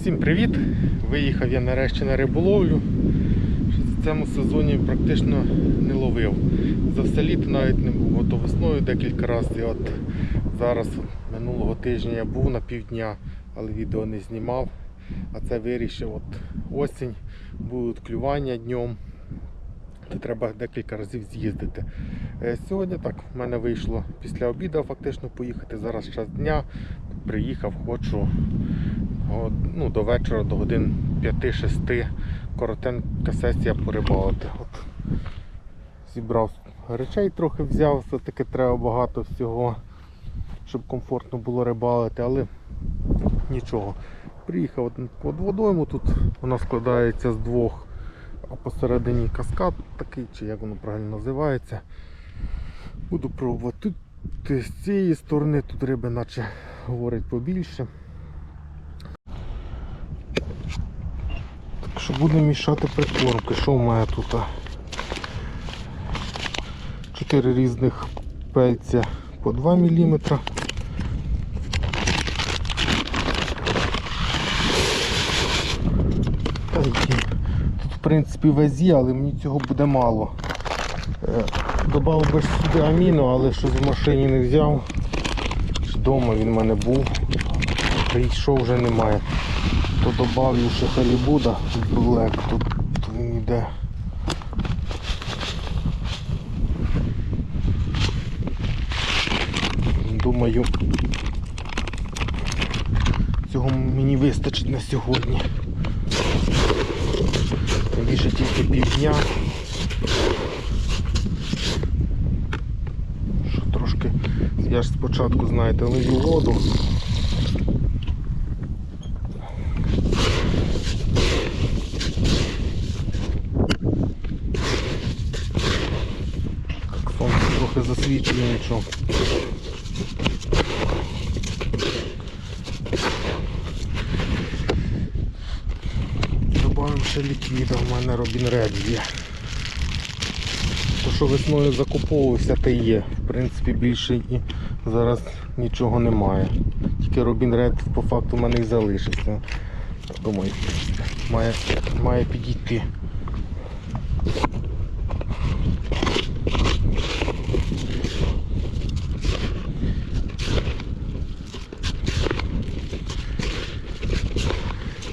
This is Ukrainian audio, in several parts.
Всім привіт! Виїхав я нарешті на риболовлю. В цьому сезоні практично не ловив. За все літо навіть не був, ото весною декілька разів. І от зараз минулого тижня я був на півдня, але відео не знімав. А це вирішив от осінь, будуть клювання днем. То треба декілька разів з'їздити. Е, Сьогодні так в мене вийшло після обіду фактично поїхати. Зараз час дня. Приїхав, хочу ну, до вечора, до годин 5-6 коротенька сесія порибалити. От. Зібрав речей трохи взяв, все-таки треба багато всього, щоб комфортно було рибалити, але нічого. Приїхав от водойму, тут вона складається з двох, а посередині каскад такий, чи як воно правильно називається. Буду пробувати. Тут з цієї сторони тут риби наче говорить побільше. Що будемо мішати прикормки. Що в мене тут? Чотири різних пельця по 2 мм. Тут в принципі везі, але мені цього буде мало. Е, Добавив би сюди аміно, але щось в машині не взяв. Вдома він в мене був. Прийшов вже немає. Добавлю ще халібуда Black, тут він йде. Думаю, цього мені вистачить на сьогодні. Більше тільки півдня. Що трошки, я ж спочатку, знаєте, лию воду. Так, сонце трохи засвічує. Добавимо ще ліквіда, в мене Робін Ред є. То, що весною закуповувався, те є. В принципі, більше і зараз нічого немає. Тільки Робін Ред по факту в мене і залишився. Думаю, має, має підійти.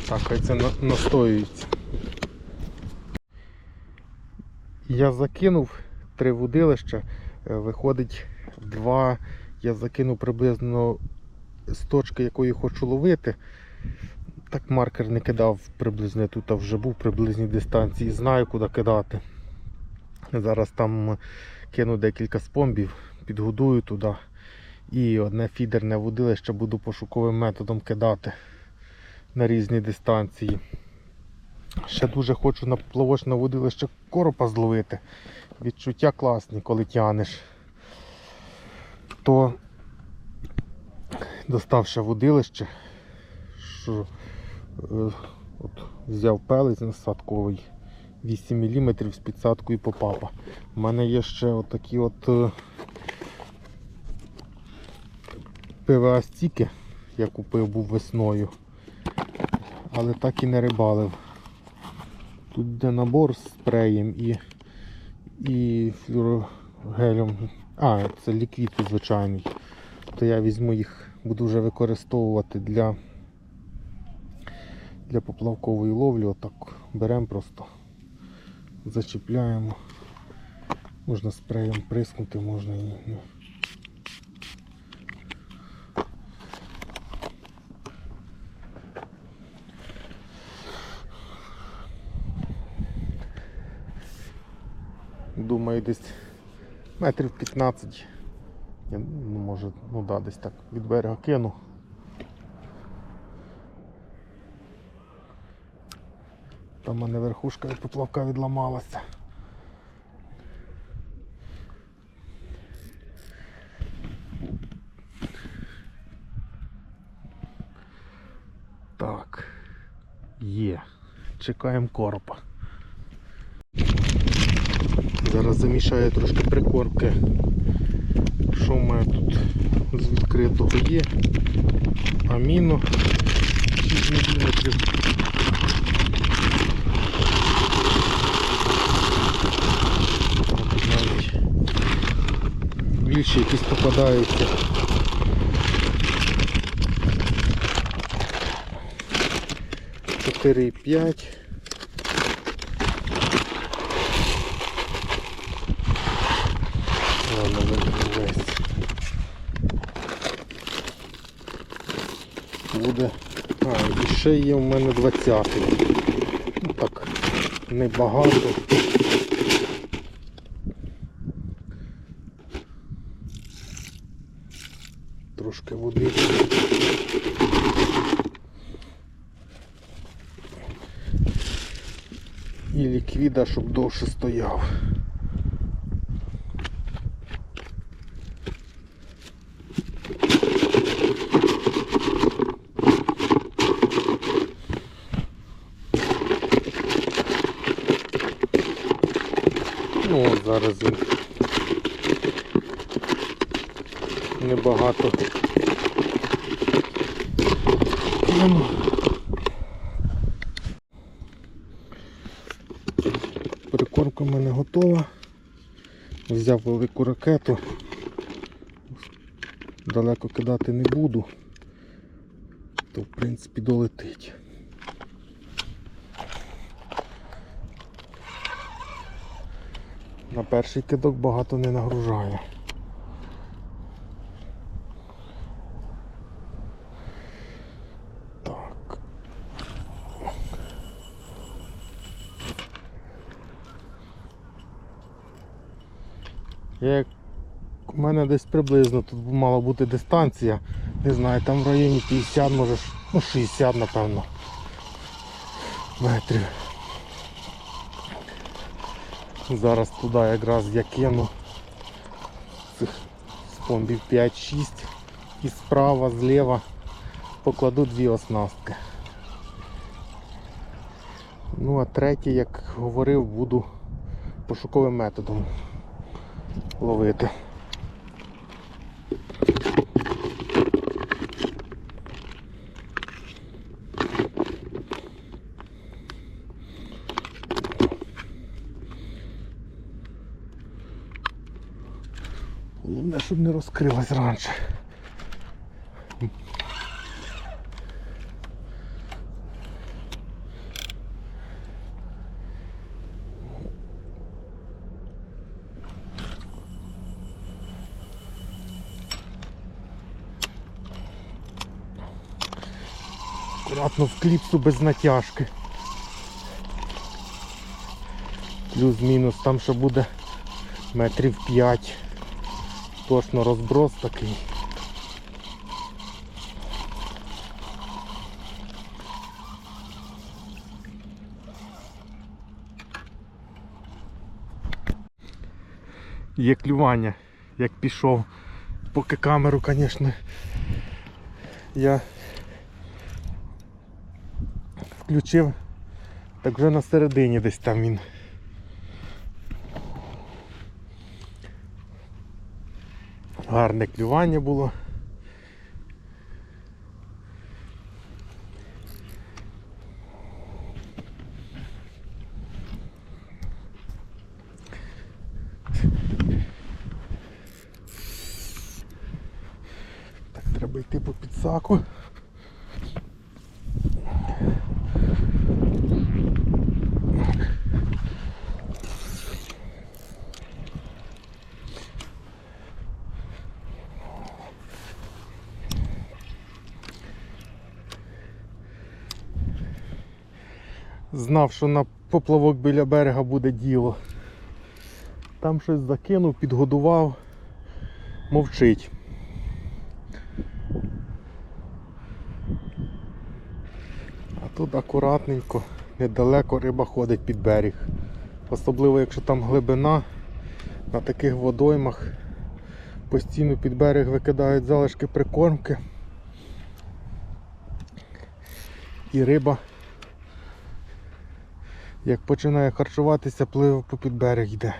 Так, хай це на- настоюється. Я закинув три вудилища, е, виходить два. Я закинув приблизно з точки, якої хочу ловити. Так маркер не кидав приблизно, тут вже був приблизній дистанції, знаю куди кидати. Зараз там кину декілька спомбів, підгодую туди. І одне фідерне вудилище буду пошуковим методом кидати на різні дистанції. Ще дуже хочу на плавочне водилище коропа зловити. Відчуття класні, коли тянеш. То достав ще водилище, що е, от, взяв пелець насадковий 8 мм з підсадкою попапа. У мене є ще отакі от е, ПВА стіки, я купив був весною але так і не рибалив. Тут йде набор з спреєм і і флюорогелем. А, це ліквід звичайний. То я візьму їх, буду вже використовувати для для поплавкової ловлі. Отак беремо просто, зачіпляємо. Можна спреєм прискнути, можна і. Думаю, десь метрів 15. Я, ну, може, ну да, десь так від берега кину. Там у мене верхушка від поплавка відламалася. Так, є. Чекаємо коропа. Зараз замішаю трошки прикормки. Що в мене тут з відкритого є? Аміно, мм. Навіть більше якісь попадаються. Чотири п'ять. Ладно, вийду весь. Буде. А, і ще є в мене 20. Ну так, небагато. Трошки води. І ліквіда, щоб довше стояв. Зараз небагато. Прикормка в мене готова. Взяв велику ракету. Далеко кидати не буду, то в принципі долетить. На перший кидок багато не нагружає. Так. Як у мене десь приблизно тут мала бути дистанція. Не знаю, там в районі 50, може, ну 60 напевно. Метрів. Зараз туди якраз я кину цих спомбів 5-6 і справа, зліва покладу дві оснастки. Ну а третє, як говорив, буду пошуковим методом ловити. Головне, щоб не розкрилась раніше. Акуратно в кліпсу без натяжки. Плюс-мінус там ще буде метрів 5. Точно розброс такий. Є клювання, як пішов. Поки камеру, звісно, я включив, так вже на середині десь там він. Гарне клювання було. Так, треба йти по підсаку. Знав, що на поплавок біля берега буде діло. Там щось закинув, підгодував, мовчить. А тут акуратненько, недалеко риба ходить під берег. Особливо якщо там глибина, на таких водоймах постійно під берег викидають залишки прикормки. І риба як починає харчуватися, пливе попід берег йде.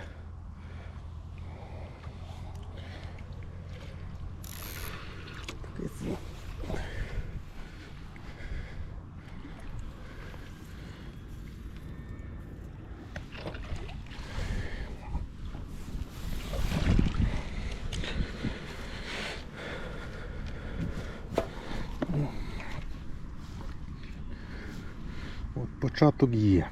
От початок є.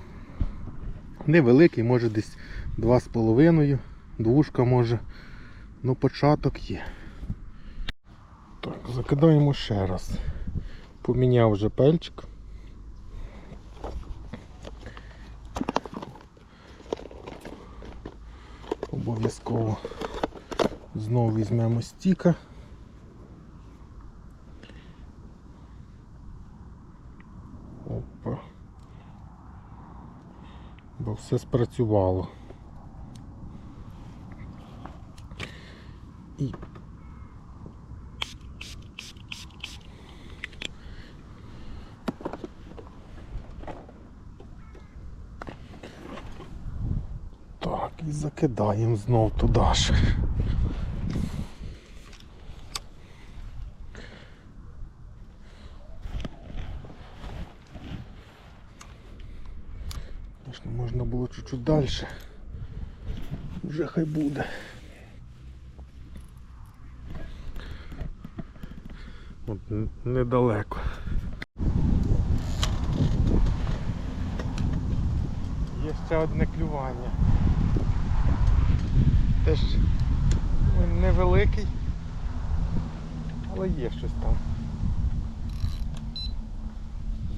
Невеликий, може десь 2,5, двушка може. Ну початок є. Так, закидаємо ще раз. Поміняв вже пельчик. Обов'язково знову візьмемо стіка. Опа. Бо все спрацювало. І Так, і закидаємо знов туди ж. Звісно, чуть-чуть далі. Вже хай буде. От недалеко. Є ще одне клювання. Теж він невеликий, але є щось там.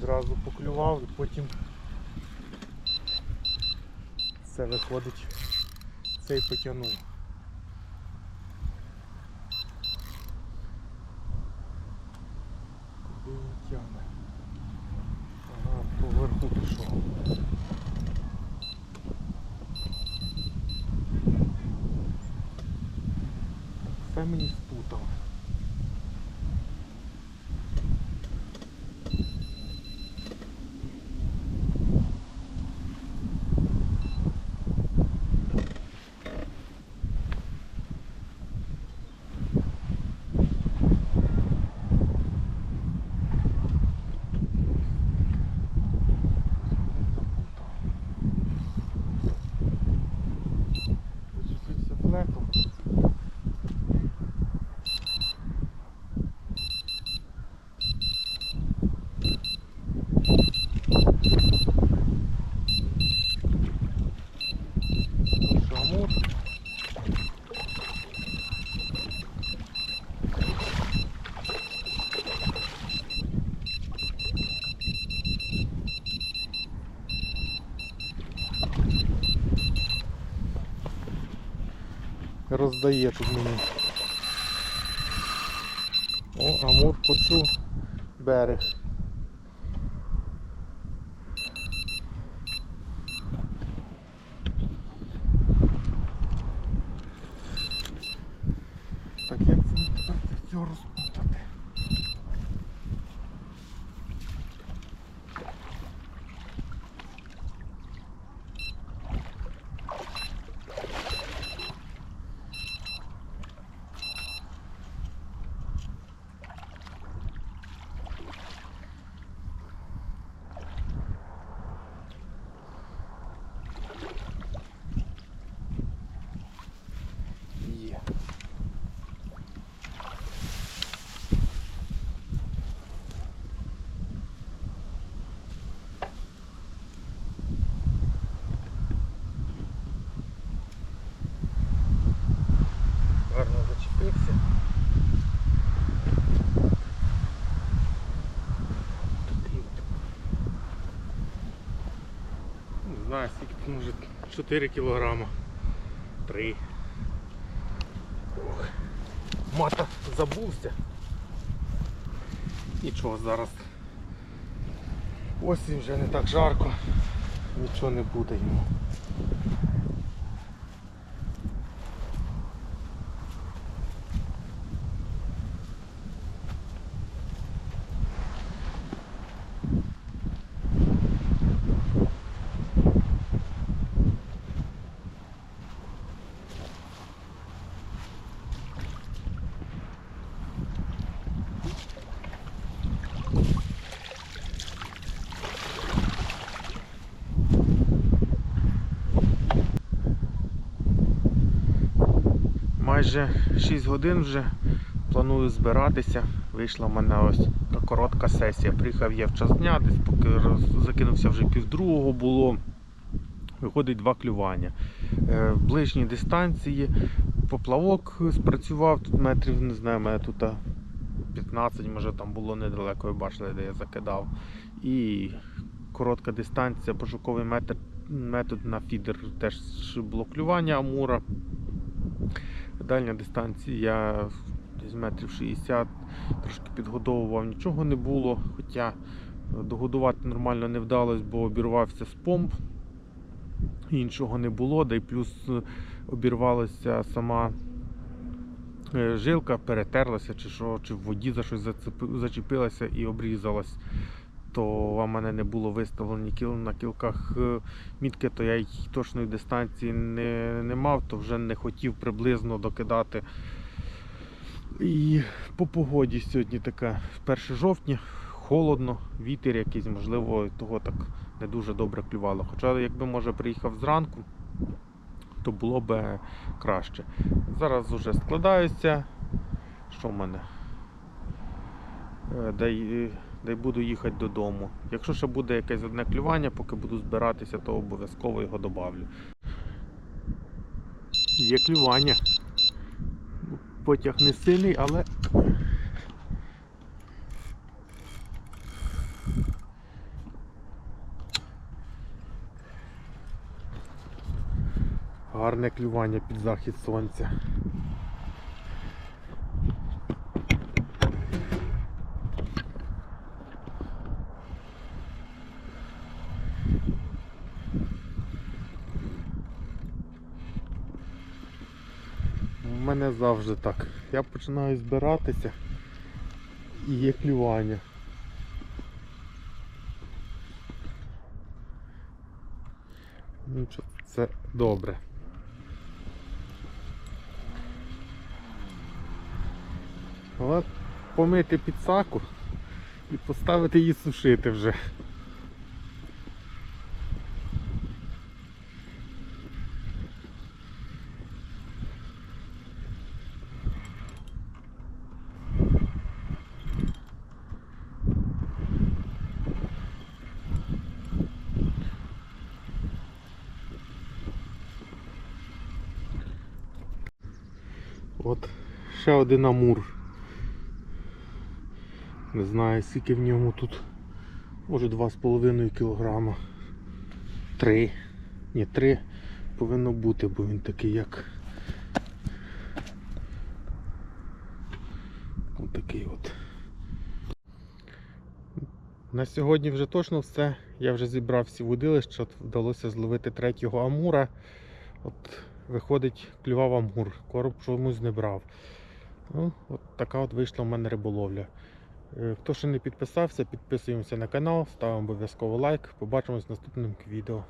Зразу поклював і потім це виходить, цей потягнув. Куди він тягне? Ага, поверху пішов. Все мені спутав. Зачепився флеком. Тут що, амур. Роздає тут мені. О, амур почув берег. Так, як це не тепер це все розпутати? Є. Гарно зачепився. Такий от. Не знаю, скільки тут може 4 кілограма. 3. Ох. Мата забувся. Нічого зараз. Осінь вже не так жарко, нічого не буде йому. Майже 6 годин вже. Планую збиратися, Вийшла в мене ось коротка сесія. Приїхав я в час дня, десь поки закинувся вже півдругого було. Виходить два клювання. Е, в ближній дистанції поплавок спрацював, тут метрів, не знаю, мене тут 15, може там було недалеко, ви бачили, де я закидав. І коротка дистанція, пошуковий метод, метод на фідер теж було клювання амура. Дальня дистанція десь метрів 60, трошки підгодовував, нічого не було. Хоча догодувати нормально не вдалося, бо обірвався з помп. Іншого не було, да й плюс е, обірвалася сама е, жилка, перетерлася, чи що, чи в воді за щось зачепилася і обрізалась. То у мене не було виставлені кіл на кілках е, мітки, то я й точної дистанції не, не мав, то вже не хотів приблизно докидати. І по погоді сьогодні таке 1 жовтня, холодно, вітер якийсь, можливо, того так не дуже добре клювало. Хоча якби може приїхав зранку, то було б краще. Зараз вже складаюся. Що в мене? Е, Дай, е, буду їхати додому. Якщо ще буде якесь одне клювання, поки буду збиратися, то обов'язково його добавлю. Є клювання. Потяг не сильний, але гарне клювання під захід сонця. У мене завжди так. Я починаю збиратися і є клювання. Ну, що Це добре. Але помити підсаку і поставити її сушити вже. От ще один амур. Не знаю, скільки в ньому тут. Може 2,5 кг. 3. Ні, 3 повинно бути, бо він такий як. Ось такий от. На сьогодні вже точно все. Я вже зібрав всі водилища, вдалося зловити третього амура. От виходить, клював амур, короб чомусь не брав. Ну, от така от вийшла в мене риболовля. Е, Хто ще не підписався, підписуємося на канал, ставимо обов'язково лайк. Побачимось в наступному відео.